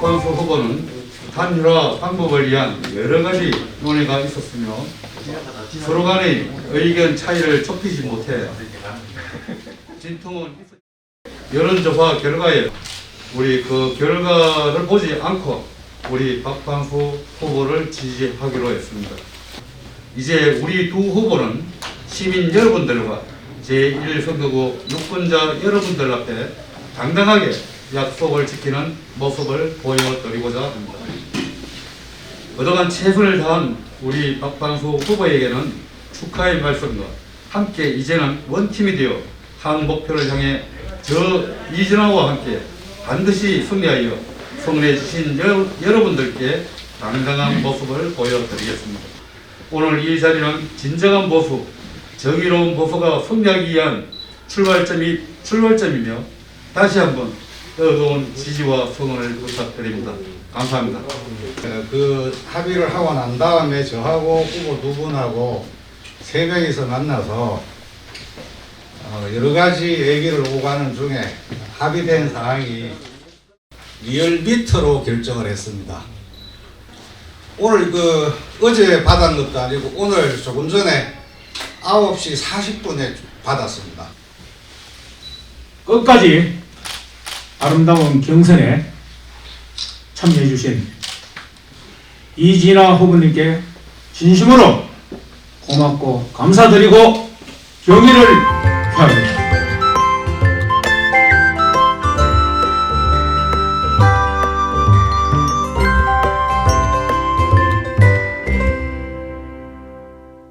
박광수 후보는 단일화 방법을 위한 여러 가지 논의가 있었으며 서로 간의 의견 차이를 좁히지 못해 진통은 여론조사 결과에 우리 그 결과를 보지 않고 우리 박광수 후보를 지지하기로 했습니다. 이제 우리 두 후보는 시민 여러분들과 제1선거구 유권자 여러분들 앞에 당당하게 약속을 지키는 모습을 보여드리고자 합니다. 그동안 최선을 다한 우리 박방수 후보에게는 축하의 말씀과 함께 이제는 원팀이 되어 한 목표를 향해 저 이진아와 함께 반드시 승리하여 성례해 주신 여, 여러분들께 당당한 모습을 보여드리겠습니다. 오늘 이 자리는 진정한 보수, 정의로운 보수가 승리하기 위한 출발점이 출발점이며 다시 한번 뜨거운 지지와 성원을 부탁드립니다. 감사합니다. 어, 그 합의를 하고 난 다음에 저하고 후보 두 분하고 세 명이서 만나서 어, 여러 가지 얘기를 오가는 중에 합의된 사항이 리얼미터로 결정을 했습니다. 오늘 그 어제 받은 것도 아니고 오늘 조금 전에 9시 40분에 받았습니다. 끝까지 아름다운 경선에 참여해 주신 이진아 후보님께 진심으로 고맙고 감사드리고 경의를